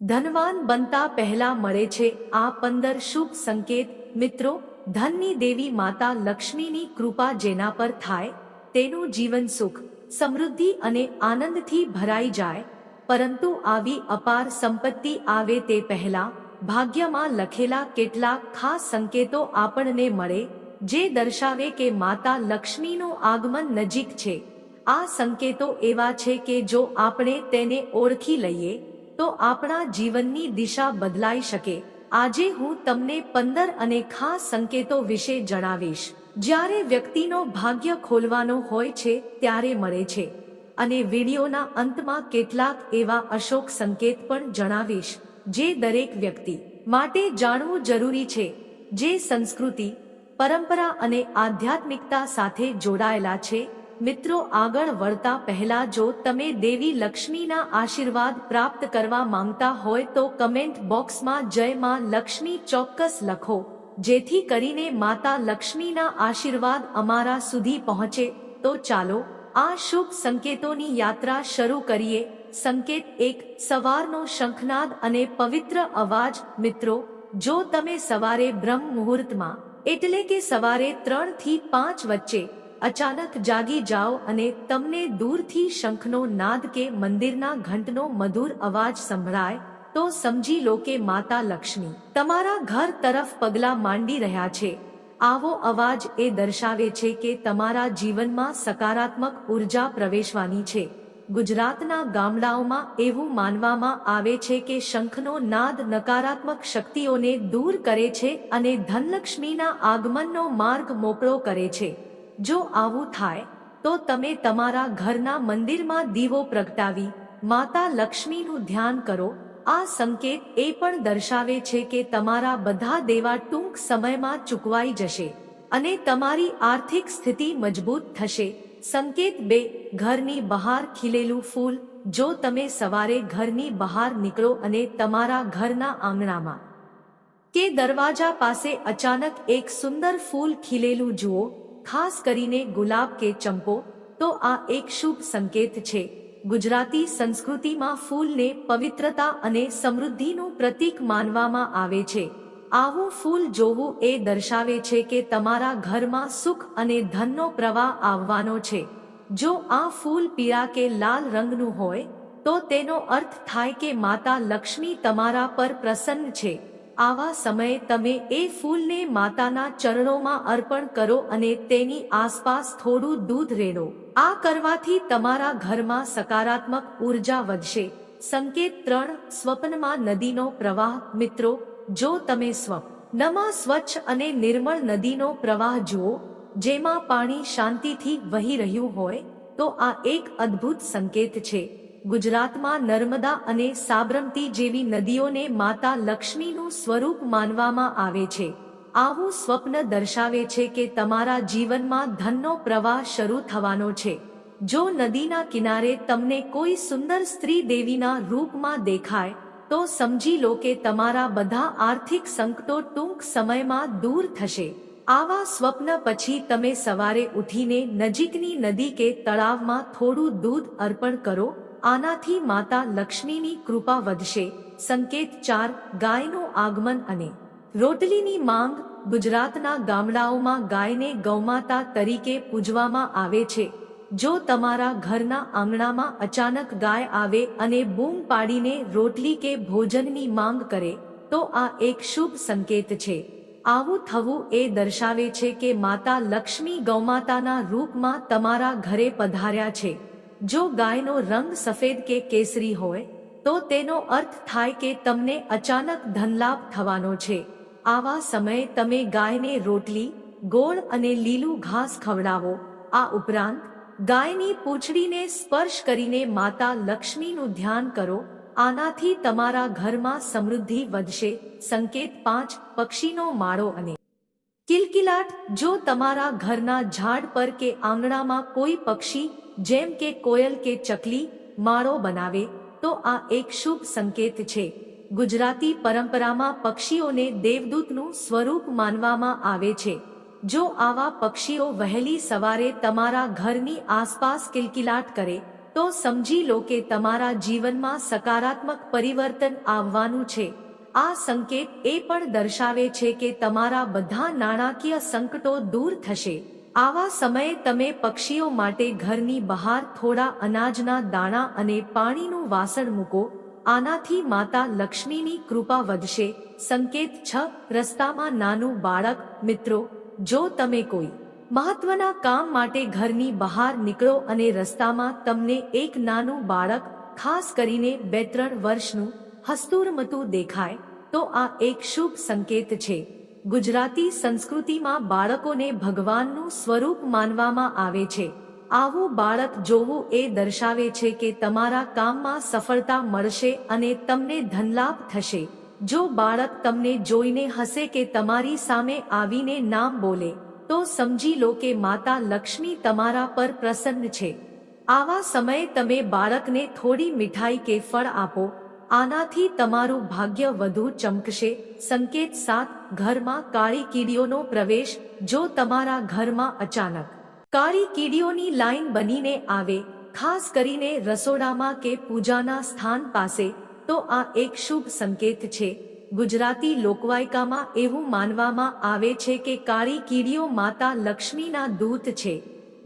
ધનવાન બનતા પહેલા મળે છે આ પંદર શુભ સંકેત. મિત્રો, ધનની દેવી માતા લક્ષ્મીની કૃપા જેના પર થાય, તેનું જીવન સુખ, સમૃદ્ધિ અને આનંદથી ભરાઈ જાય. પરંતુ આવી અપાર સંપત્તિ આવે તે પહેલા ભાગ્યમાં લખેલા કેટલાક ખાસ સંકેતો આપણને મળે, જે દર્શાવે કે માતા લક્ષ્મીનું આગમન નજીક છે. આ સંકેતો એવા છે કે જો આપણે તેને ઓળખી લઈએ તો આપણા જીવનની દિશા બદલાઈ શકે. આજે હું તમને પંદર અને ખાસ સંકેતો વિશે જણાવીશ. જ્યારે વ્યક્તિનો ભાગ્ય ખોલવાનો હોય છે, ત્યારે મળે છે. અને વિડીયોના અંતમાં કેટલાક એવા અશોક સંકેત પણ જણાવીશ, જે દરેક વ્યક્તિ માટે જાણવું જરૂરી છે, જે સંસ્કૃતિ, પરંપરા અને આધ્યાત્મિકતા સાથે જોડાયેલા છે મિત્રો આગળ વળતા પહેલા જો તમે દેવી લક્ષ્મીના આશીર્વાદ પ્રાપ્ત કરવા માંગતા હોય તો કમેન્ટ બોક્સમાં જય માં લક્ષ્મી ચોક્કસ લખો, જેથી કરીને માતા લક્ષ્મીના આશીર્વાદ અમારા સુધી પહોંચે. તો ચાલો, આ શુભ સંકેતોની યાત્રા શરૂ કરીએ. સંકેત એક, સવારનો શંખનાદ અને પવિત્ર અવાજ. મિત્રો, જો તમે સવારે બ્રહ્મ મુહૂર્તમાં એટલે કે સવારે ત્રણથી પાંચ વચ્ચે અચાનક જાગી જાઓ અને તમને દૂરથી શંખનો નાદ કે મંદિરના ઘંટનો મધુર અવાજ સંભળાય, તો સમજી લો કે માતા લક્ષ્મી, તમારા ઘર તરફ પગલાં માંડી રહ્યા છે. આવો અવાજ એ દર્શાવે છે કે તમારા જીવનમાં સકારાત્મક ઊર્જા પ્રવેશવાની છે. ગુજરાતના ગામડાઓમાં એવું માનવામાં આવે છે કે શંખનો નાદ નકારાત્મક શક્તિઓને દૂર કરે છે અને ધનલક્ષ્મીના આગમનનો માર્ગ મોકળો કરે છે. જો આવું થાય, તો તમે તમારા ઘરના મંદિરમાં દીવો પ્રગટાવી, માતા લક્ષ્મીનું ધ્યાન કરો. આ સંકેત એ પણ દર્શાવે છે કે તમારા બધા દેવા ટૂંક સમયમાં ચૂકવાઈ જશે અને તમારી આર્થિક સ્થિતિ મજબૂત થશે. સંકેત બે, ઘરની બહાર ખીલેલું ફૂલ. જો તમે સવારે ઘરની બહાર નીકળો અને તમારા ઘરના આંગણામાં કે દરવાજા પાસે અચાનક એક સુંદર ફૂલ ખીલેલું જુઓ ખાસ કરીને ગુલાબ કે ચંપો, તો આ એક શુભ સંકેત છે. ગુજરાતી સંસ્કૃતિમાં ફૂલને પવિત્રતા અને સમૃદ્ધિનું પ્રતીક માનવામાં આવે છે. આવું ફૂલ જોવું એ દર્શાવે છે કે તમારા ઘરમાં સુખ અને ધનનો પ્રવાહ આવવાનો છે. જો આ ફૂલ પીળા કે લાલ રંગનું હોય, તો તેનો અર્થ થાય કે માતા લક્ષ્મી તમારા પર પ્રસન્ન છે. આવા સમયે તમે એ ફૂલને માતાના ચરણોમાં અર્પણ કરો અને તેની આસપાસ થોડું દૂધ રેડો. આ કરવાથી તમારા ઘરમાં સકારાત્મક ઊર્જા વધશે. સંકેત ત્રણ, સ્વપ્નમાં નદીનો પ્રવાહ. મિત્રો, જો તમે સ્વપ્નમાં સ્વચ્છ અને નિર્મળ નદીનો પ્રવાહ જુઓ, જેમાં પાણી શાંતિથી વહી રહ્યું હોય, તો આ એક અદ્ભુત સંકેત છે. ગુજરાતમાં નર્મદા અને સાબરમતી જેવી નદીઓને માતા લક્ષ્મીનું સ્વરૂપ માનવામાં આવે છે. આવું સ્વપ્ન દર્શાવે છે કે તમારા જીવનમાં ધનનો પ્રવાહ શરૂ થવાનો છે. જો નદીના કિનારે તમને કોઈ સુંદર સ્ત્રી દેવીના રૂપમાં દેખાય, તો સમજી લો કે તમારા બધા આર્થિક સંકટો ટૂંક સમયમાં દૂર થશે. આવા સ્વપ્ન પછી તમે સવારે ઉઠીને નજીકની નદી કે તળાવમાં થોડું દૂધ અર્પણ કરો આનાથી માતા લક્ષ્મીની કૃપા વધશે. સંકેત ચાર, ગાયનું આગમન અને રોટલીની માંગ ગુજરાતના ગામડાઓમાં ગાયને ગૌમાતા તરીકે પૂજવામાં આવે છે. જો તમારા ઘરના આંગણામાં અચાનક ગાય આવે અને બૂમ પાડીને રોટલી કે ભોજનની માંગ કરે, તો આ એક શુભ સંકેત છે. આવું થવું એ દર્શાવે છે કે માતા લક્ષ્મી ગૌમાતાના રૂપમાં તમારા ઘરે પધાર્યા છે. જો ગાયનો રંગ સફેદ કે કેસરી હોય, તો તેનો અર્થ થાય કે તમને અચાનક ધનલાભ થવાનો છે. આવા સમયે તમે ગાયને રોટલી, ગોળ અને લીલું ઘાસ ખવડાવો. આ ઉપરાંત, ગાયની પૂંછડીને સ્પર્શ કરીને માતા લક્ષ્મીનું ધ્યાન કરો. આનાથી તમારા ઘરમાં સમૃદ્ધિ વધશે. સંકેત પાંચ, પક્ષીનો માળો અને કિલકિલાટ. જો તમારા ઘરના ઝાડ પર કે આંગણામાં કોઈ પક્ષી જેમ કે કોયલ કે ચકલી માળો બનાવે, તો આ એક શુભ સંકેત છે. ગુજરાતી પરંપરામાં પક્ષીઓને દેવદૂતનું સ્વરૂપ માનવામાં આવે છે. જો આવા પક્ષીઓ વહેલી સવારે તમારા ઘરની આસપાસ કિલકિલાટ કરે, તો સમજી લો કે તમારા જીવનમાં સકારાત્મક પરિવર્તન આવવાનું છે. આ સંકેત એ પણ દર્શાવે છે કે તમારા બધા નાણાકીય સંકટો દૂર થશે. આવા સમયે તમે પક્ષીઓ માટે ઘરની બહાર થોડા અનાજના દાણા અને પાણીનું વાસણ મૂકો, આનાથી માતા લક્ષ્મીની કૃપા વધશે, સંકેત છ, રસ્તામાં નાનું બાળક, મિત્રો, જો તમે કોઈ મહત્વના કામ માટે ઘરની બહાર નીકળો અને રસ્તામાં તમને એક નાનું બાળક, ખાસ કરીને બે ત્રણ વર્ષનું, હસ્તુરમતું દેખાય, તો આ એક શુભ સંકેત છે. ગુજરાતી સંસ્કૃતિમાં બાળકોને ભગવાનનું સ્વરૂપ માનવામાં આવે છે. આવું બાળક જોવું એ દર્શાવે છે કે તમારા કામમાં સફળતા મળશે અને તમને ધનલાભ થશે. જો બાળક તમને જોઈને હશે કે તમારી સામે આવીને નામ બોલે, તો સમજી લો કે માતા લક્ષ્મી તમારા પર પ્રસન્ન છે. આવા સમયે તમે બાળકને થોડી મીઠાઈ કે ફળ આપો આનાથી તમારું ભાગ્ય વધુ ચમકશે. સંકેત સાત, ઘરમાં કાળી કીડીઓનો પ્રવેશ, જો તમારા ઘરમાં અચાનક કાળી કીડીઓની લાઈન બનીને આવે, ખાસ કરીને રસોડામાં કે પૂજાના સ્થાન પાસે, તો આ એક શુભ સંકેત છે. ગુજરાતી લોકવાયકામાં એવું માનવામાં આવે છે કે કાળી કીડીઓ માતા લક્ષ્મીના દૂત છે,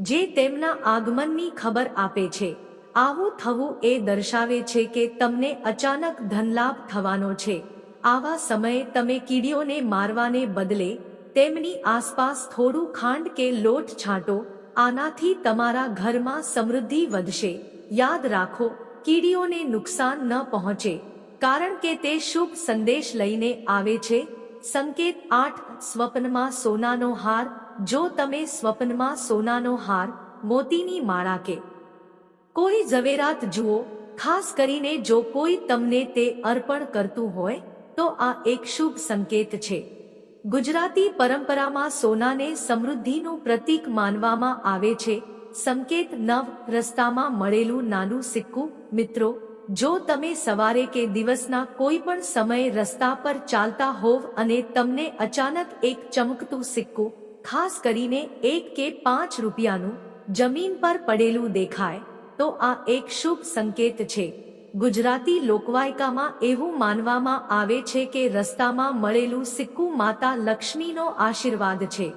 જે તેમના આગમનની ખબર આપે છે. આવું થવું એ દર્શાવે છે કે તમને અચાનક ધનલાભ થવાનો છે. આવા સમયે તમે કીડીઓને મારવાને બદલે તેમની આસપાસ થોડું ખાંડ કે લોટ છાંટો, આનાથી તમારા ઘરમાં સમૃદ્ધિ વધશે. યાદ રાખો, કીડીઓને નુકસાન ન પહોંચે, કારણ કે તે શુભ સંદેશ લઈને આવે છે. સંકેત આઠ, સ્વપ્નમાં સોનાનો હાર, જો તમે સ્વપ્નમાં સોનાનો હાર, મોતીની માળા કે કોઈ ઝવેરાત જુઓ, ખાસ કરીને જો કોઈ તમને તે અર્પણ કરતું હોય, તો આ એક શુભ સંકેત છે. ગુજરાતી પરંપરામાં સોનાને સમૃદ્ધિનું પ્રતીક માનવામાં આવે છે. સંકેત નવ રસ્તામાં મળેલું નાનું સિક્કું, મિત્રો, જો તમે સવારે કે દિવસના કોઈ પણ સમયે રસ્તા પર ચાલતા હોવ અને તમને અચાનક એક ચમકતું સિક્કું, ખાસ કરીને એક કે પાંચ રૂપિયાનું, જમીન પર પડેલું દેખાય. તો આ એક શુભ સંકેત છે. ગુજરાતી લોકવાયકામાં એવું માનવામાં આવે છે કે રસ્તામાં મળેલું સિક્કું માતા લક્ષ્મીનો આશીર્વાદ છે.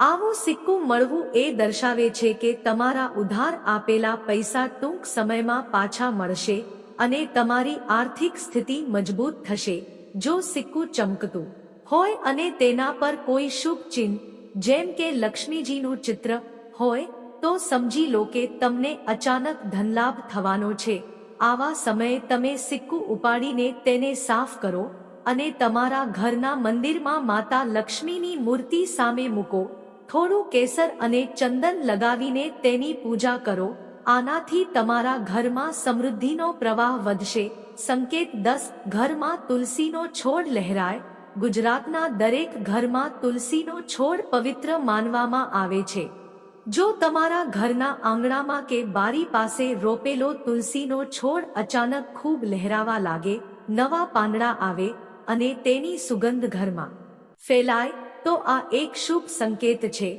આવું સિક્કું મળવું એ દર્શાવે છે કે તમારા ઉધાર આપેલા પૈસા ટૂંક સમયમાં પાછા મળશે અને તમારી આર્થિક સ્થિતિ મજબૂત થશે. જો સિક્કું ચમકતું હોય અને તેના પર કોઈ શુભ ચિહ્ન, જેમ કે લક્ષ્મીજીનું ચિત્ર હોય તો સમજી લો કે તમને અચાનક ધનલાભ થવાનો છે. આવા સમયે તમે સિક્કું ઉપાડીને તેને સાફ કરો અને તમારા ઘરના મંદિરમાં માતા લક્ષ્મીની મૂર્તિ સામે મૂકો. થોડું કેસર અને ચંદન લગાવીને તેની પૂજા કરો. આનાથી તમારા ઘરમાં સમૃદ્ધિનો પ્રવાહ વધશે. સંકેત દસ, ઘરમાં તુલસીનો છોડ લહેરાય. ગુજરાતના દરેક ઘરમાં તુલસીનો છોડ પવિત્ર માનવામાં આવે છે. જો તમારા ઘરના આંગણામાં કે બારી પાસે રોપેલો તુલસીનો છોડ અચાનક ખૂબ લહેરાવા લાગે, નવા પાંદડા આવે અને તેની સુગંધ ઘરમાં ફેલાય, તો આ એક શુભ સંકેત છે.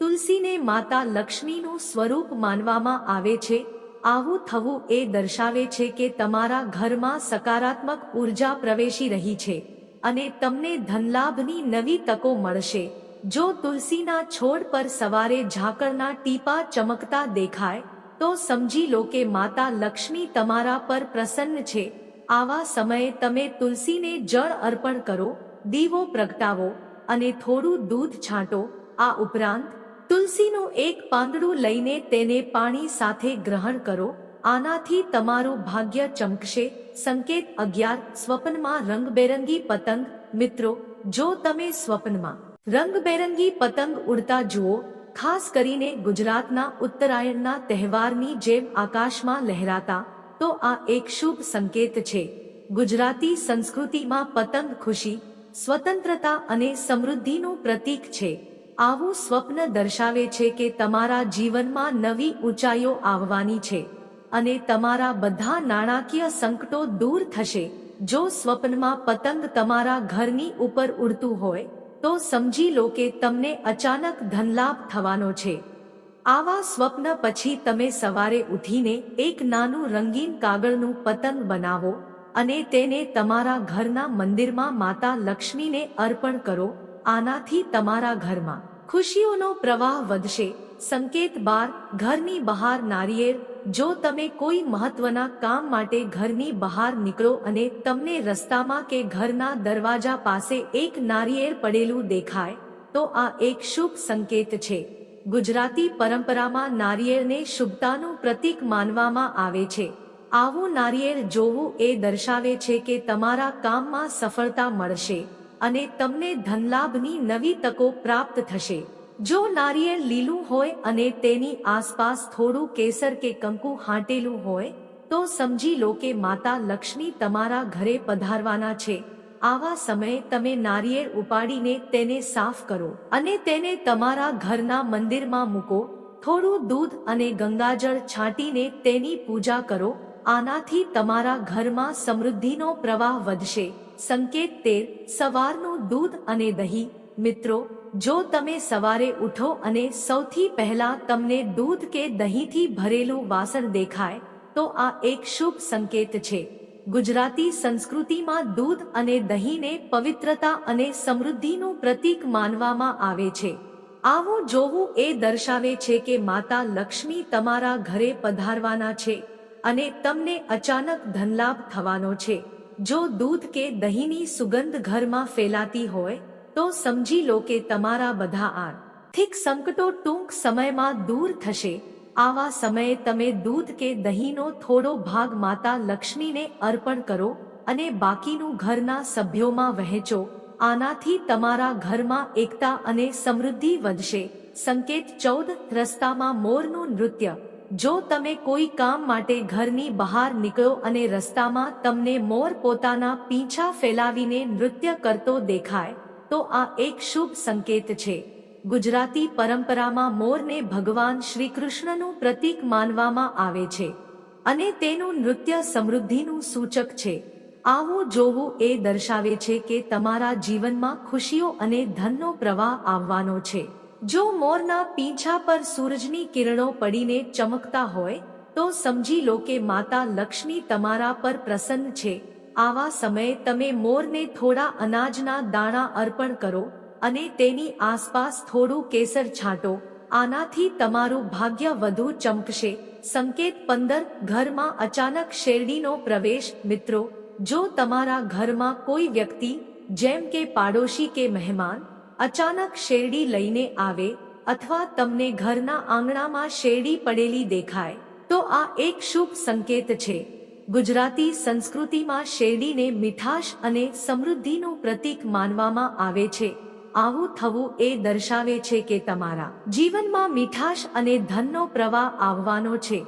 તુલસીને માતા લક્ષ્મીનું સ્વરૂપ માનવામાં આવે છે. આવું થવું એ દર્શાવે છે કે તમારા ઘરમાં સકારાત્મક ઊર્જા પ્રવેશી રહી છે અને તમને ધનલાભની નવી તકો મળશે. જો તુલસીના છોડ પર સવારે ઝાકળના ટીપા ચમકતા દેખાય, તો સમજી લો કે માતા લક્ષ્મી તમારા પર પ્રસન્ન છે. આવા સમયે તમે તુલસીને જળ અર્પણ કરો, દીવો પ્રગટાવો અને થોડું દૂધ છાંટો. આ ઉપરાંત, તુલસીનું એક પાંદડું લઈને તેને પાણી સાથે ગ્રહણ કરો. આનાથી તમારું ભાગ્ય ચમકશે. સંકેત અગિયાર, સ્વપ્નમાં રંગબેરંગી પતંગ. મિત્રો, જો તમે સ્વપ્નમાં રંગબેરંગી પતંગ ઉડતા જુઓ, ખાસ કરીને ગુજરાતના ઉત્તરાયણના તહેવારની જેમ આકાશમાં લહેરાતા, તો આ એક શુભ સંકેત છે. ગુજરાતી સંસ્કૃતિમાં પતંગ ખુશી, સ્વતંત્રતા અને સમૃદ્ધિનું પ્રતીક છે. આવું સ્વપ્ન દર્શાવે છે કે તમારા જીવનમાં નવી ઊંચાઈઓ આવવાની છે અને તમારા બધા નાણાકીય સંકટો દૂર થશે. જો સ્વપ્નમાં પતંગ તમારા ઘરની ઉપર ઉડતું હોય તો સમજી લો કે તમને અચાનક ધનલાભ થવાનો છે. આવા સ્વપ્ન પછી તમે સવારે ઉઠીને એક નાનું રંગીન કાગળનું પતંગ બનાવો અને તેને તમારા ઘરના મંદિરમાં માતા લક્ષ્મીને અર્પણ કરો. આનાથી તમારા ઘરમાં ખુશીઓનો પ્રવાહ વધશે. સંકેત બાર, ઘરની બહાર નારિયેળ જો તમે કોઈ મહત્વના કામ માટે ઘરની બહાર નીકળો અને તમને રસ્તામાં કે ઘરના દરવાજા પાસે એક નારિયેળ પડેલું દેખાય, તો આ એક શુભ સંકેત છે. ગુજરાતી પરંપરામાં નારિયેળને શુભતાનું પ્રતીક માનવામાં આવે છે. આવું નારિયેળ જોવું એ દર્શાવે છે કે તમારા કામમાં સફળતા મળશે અને તમને ધનલાભની નવી તકો પ્રાપ્ત થશે. જો નારિયેળ લીલું હોય અને તેની આસપાસ થોડું કેસર કે કંકુ હાંટેલું હોય, તો સમજી લો કે માતા લક્ષ્મી તમારા ઘરે પધારવાના છે. આવા સમયે તમે નારિયેળ ઉપાડીને તેને સાફ કરો અને તેને તમારા ઘરના મંદિરમાં મૂકો, થોડું દૂધ અને ગંગાજળ છાંટીને તેની પૂજા કરો, આનાથી તમારા ઘરમાં સમૃદ્ધિનો પ્રવાહ વધશે. સંકેત તેર, સવારનું દૂધ અને દહીં મિત્રો, જો તમે સવારે ઉઠો અને સૌથી પહેલા તમને દૂધ કે દહીંથી ભરેલું વાસણ દેખાય, તો આ એક શુભ સંકેત છે. ગુજરાતી સંસ્કૃતિમાં દૂધ અને દહીંને પવિત્રતા અને સમૃદ્ધિનું પ્રતીક માનવામાં આવે છે. આવું જોવું એ દર્શાવે છે કે માતા લક્ષ્મી તમારા ઘરે પધારવાના છે અને તમને અચાનક ધનલાભ થવાનો છે. જો દૂધ કે દહીંની સુગંધ ઘરમાં ફેલાતી હોય તો સમજી લો કે તમારા બધા આર્થિક સંકટો ટૂંક સમયમાં દૂર થશે. આવા સમયે તમે દૂધ કે દહીંનો થોડો ભાગ માતા લક્ષ્મીને અર્પણ કરો અને બાકીનું ઘરના સભ્યોમાં વહેંચો. આનાથી તમારા ઘરમાં એકતા અને સમૃદ્ધિ વધશે. સંકેત ચૌદ, રસ્તામાં મોરનું નૃત્ય. જો તમે કોઈ કામ માટે ઘરની બહાર નીકળો અને રસ્તામાં તમને મોર પોતાના પીંછા ફેલાવીને નૃત્ય કરતો દેખાય. તો આ એક શુભ સંકેત છે. ગુજરાતી પરંપરામાં મોરને ભગવાન શ્રી કૃષ્ણનું પ્રતીક માનવામાં આવે છે અને તેનું નૃત્ય સમૃદ્ધિનું સૂચક છે. આવું જોવું એ દર્શાવે છે કે તમારા જીવનમાં ખુશીઓ અને ધનનો પ્રવાહ આવવાનો છે. જો મોરના પીંછા પર સૂરજની કિરણો પડીને ચમકતા હોય, તો સમજી લો કે માતા લક્ષ્મી તમારા પર પ્રસન્ન છે. આવા સમયે તમે મોરને થોડા અનાજના દાણા અર્પણ કરો અને તેની આસપાસ થોડું કેસર છાંટો. આનાથી તમારું ભાગ્ય વધુ ચમકશે. સંકેત પંદર, ઘરમાં અચાનક શેરડીનો પ્રવેશ, મિત્રો, જો તમારા ઘરમાં કોઈ વ્યક્તિ, જેમ કે પાડોશી કે મહેમાન, અચાનક શેરડી લઈને આવે અથવા તમને ઘરના આંગણામાં શેરડી પડેલી દેખાય, તો આ એક શુભ સંકેત છે. ગુજરાતી સંસ્કૃતિમાં શેરડીને મીઠાશ અને સમૃદ્ધિનું પ્રતીક માનવામાં આવે છે. આવું થવું એ દર્શાવે છે કે તમારા જીવનમાં મીઠાશ અને ધનનો પ્રવાહ આવવાનો છે.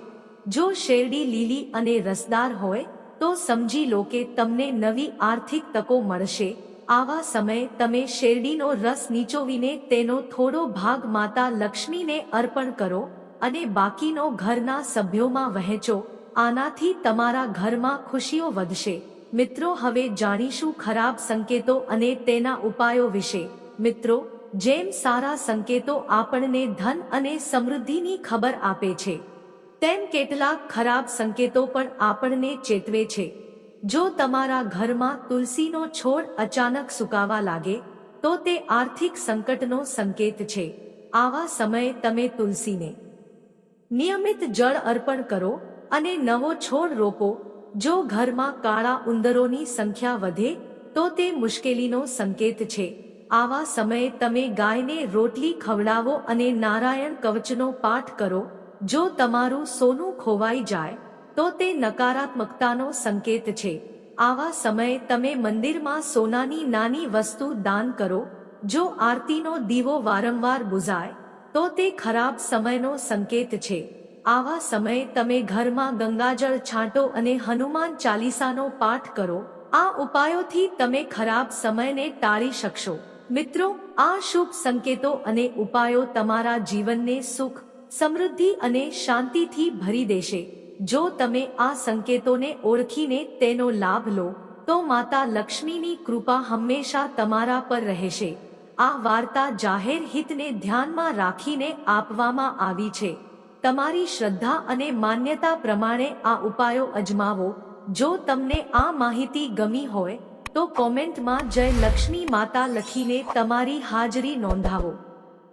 જો શેરડી લીલી અને રસદાર હોય, તો સમજી લો કે તમને નવી આર્થિક તકો મળશે. આવા સમયે તમે શેરડીનો રસ નીચોવીને તેનો થોડો ભાગ માતા લક્ષ્મીને અર્પણ કરો અને બાકીનો ઘરના સભ્યોમાં વહેંચો. આનાથી તમારા ઘરમાં ખુશીઓ વધશે. મિત્રો, હવે જાણીશું ખરાબ સંકેતો અને તેના ઉપાયો વિશે. મિત્રો, જેમ સારા સંકેતો આપણને ધન અને સમૃદ્ધિની ખબર આપે છે, તેમ કેટલાક ખરાબ સંકેતો પણ આપણને ચેતવે છે. જો તમારા ઘરમાં તુલસીનો છોડ અચાનક સુકાવા લાગે, તો તે આર્થિક સંકટનો સંકેત છે. આવા સમયે તમે તુલસીને નિયમિત જળ અર્પણ કરો અને નવો છોડ રોપો. જો ઘરમાં કાળા ઉંદરોની સંખ્યા વધે, તો તે મુશ્કેલીનો સંકેત છે. આવા સમયે તમે ગાયને રોટલી ખવડાવો અને નારાયણ કવચનો પાઠ કરો. જો તમારું સોનું ખોવાઈ જાય, તો તે નકારાત્મકતાનો સંકેત છે. આવા સમયે તમે મંદિરમાં સોનાની નાની વસ્તુ દાન કરો. જો આરતીનો દીવો વારંવાર બુઝાય, તો તે ખરાબ સમયનો સંકેત છે. આવા સમયે તમે ઘરમાં ગંગાજળ છાંટો અને હનુમાન ચાલીસાનો પાઠ કરો. આ ઉપાયોથી તમે ખરાબ સમયને ટાળી શકશો. મિત્રો, આ શુભ સંકેતો અને ઉપાયો તમારા જીવનને સુખ, સમૃદ્ધિ અને શાંતિથી ભરી દેશે. જો તમે આ સંકેતોને ઓળખીને તેનો લાભ લો, તો માતા લક્ષ્મીની કૃપા હંમેશા તમારા પર રહેશે. આ વાર્તા જાહેર હિતને ધ્યાનમાં રાખીને આપવામાં આવી છે. તમારી શ્રદ્ધા અને માન્યતા પ્રમાણે આ ઉપાયો અજમાવો. જો તમને આ માહિતી ગમી હોય, તો કોમેન્ટમાં જય લક્ષ્મી માતા લખીને તમારી હાજરી નોંધાવો.